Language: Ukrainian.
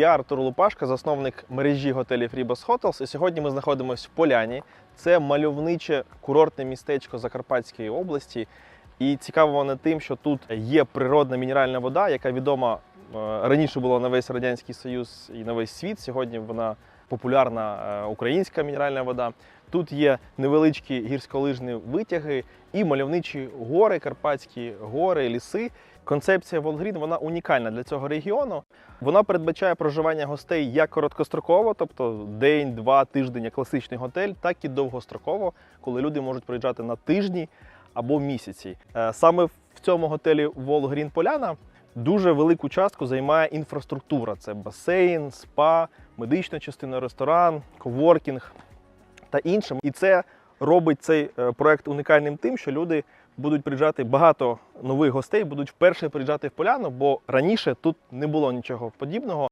Я Артур Лупашка, засновник мережі готелів Ribos Hotels. І сьогодні ми знаходимося в Поляні. Це мальовниче курортне містечко Закарпатської області. І цікаво воно тим, що тут є природна мінеральна вода, яка відома раніше була на весь радянський союз і на весь світ. Сьогодні вона популярна е, українська мінеральна вода. Тут є невеличкі гірськолижні витяги і мальовничі гори, карпатські гори, ліси. Концепція Волгрін вона унікальна для цього регіону. Вона передбачає проживання гостей як короткостроково, тобто день, два тиждень, як класичний готель, так і довгостроково, коли люди можуть приїжджати на тижні або місяці. Е, Саме в цьому готелі Волгрін Поляна дуже велику частку займає інфраструктура: це басейн, спа, медична частина, ресторан, коворкінг та іншим. І це робить цей е, проект унікальним тим, що люди будуть приїжджати багато нових гостей, будуть вперше приїжджати в поляну, бо раніше тут не було нічого подібного.